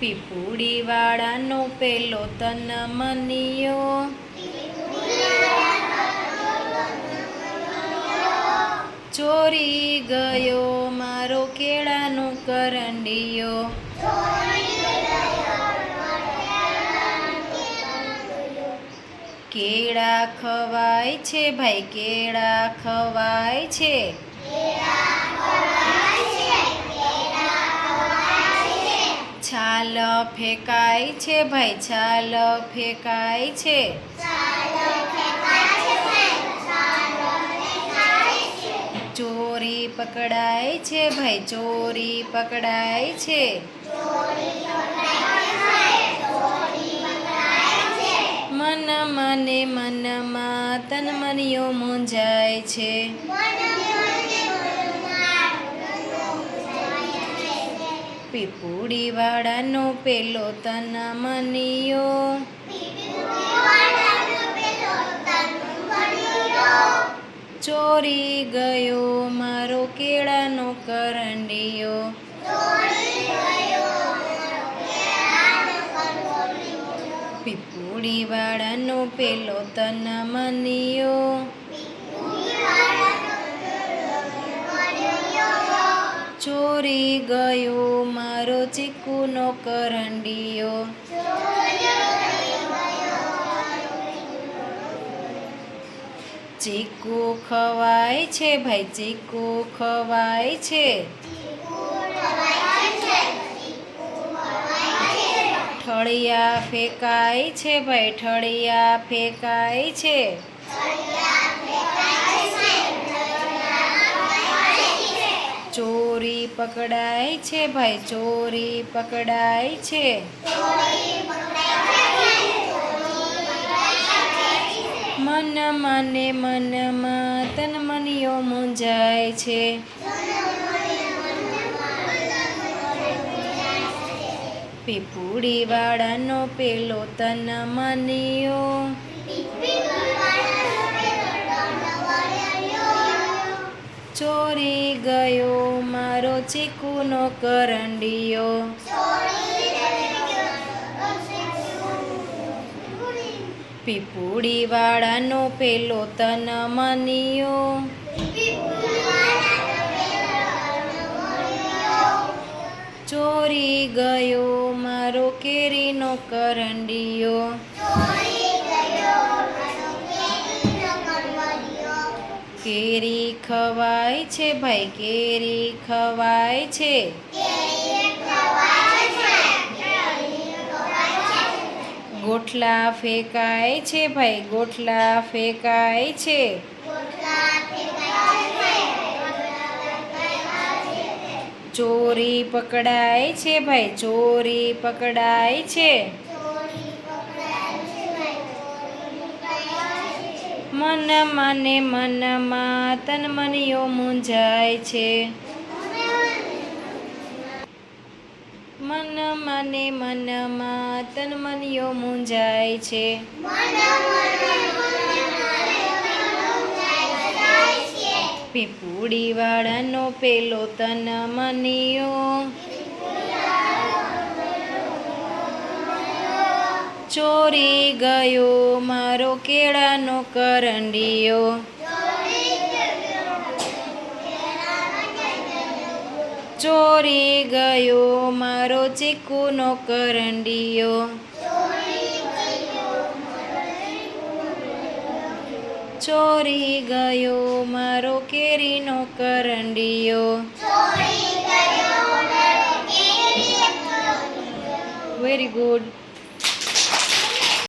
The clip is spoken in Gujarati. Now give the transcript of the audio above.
પીપુડી વાળાનો પેલો તન મનિયો. ચોરી ગયો મારો કેળાનો કરંડિયો. કેળા ખવાય છે ભાઈ, કેળા ખવાય છે છાલ ફેંકાય છે ભાઈ, છાલ ફેંકાય છે. ચોરી પકડાય છે ભાઈ, ચોરી પકડાય છે. મન મને મનમાં તન મનિયો મૂંઝાય છે. પીપુડી વાળાનો પેલો તન મનિયો ચોરી ગયો મારો કેળાનો કરંડિયો પીપુડીવાળાનો પેલો તન મનિયો ચોરી ગયો મારો ચીકુનો કરંડિયો. ચીકુ ખવાય છે ભાઈ, ચીકુ ખવાય છે. ઠળિયા ફેંકાય છે ભાઈ, ઠળિયા ફેંકાય છે. પકડાય છે ભાઈ, ચોરી પકડાય છે. મન મને મનમાં તન મનિયો મૂંઝાય છે. પીપુડી વાળાનો પેલો તન મનિયો ચોરી ગયો મારો ચીકુનો કરંડિયો. પીપુડી વાળાનો પેલો તન મનિયો ચોરી ગયો મારો કેરીનો કરંડિયો. કેરી ખવાય છે ભાઈ, કેરી ખવાય છે. ગોઠલા ફેંકાય છે ભાઈ, ગોઠલા ફેંકાય છે. ચોરી પકડાય છે ભાઈ, ચોરી પકડાય છે. મન મને મનમાં તન મનિયો મૂંઝાય છે. મન મને મનમાં તન મનિયો મૂંઝાય છે. પીપુડી વાળાનો પેલો તન મનિયો. ચોરી ગયો મારો કેળાનો કરંડિયો. ચોરી ગયો મારો ચીકુનો કરંડિયો. ચોરી ગયો મારો કેરીનો કરંડિયો. Very good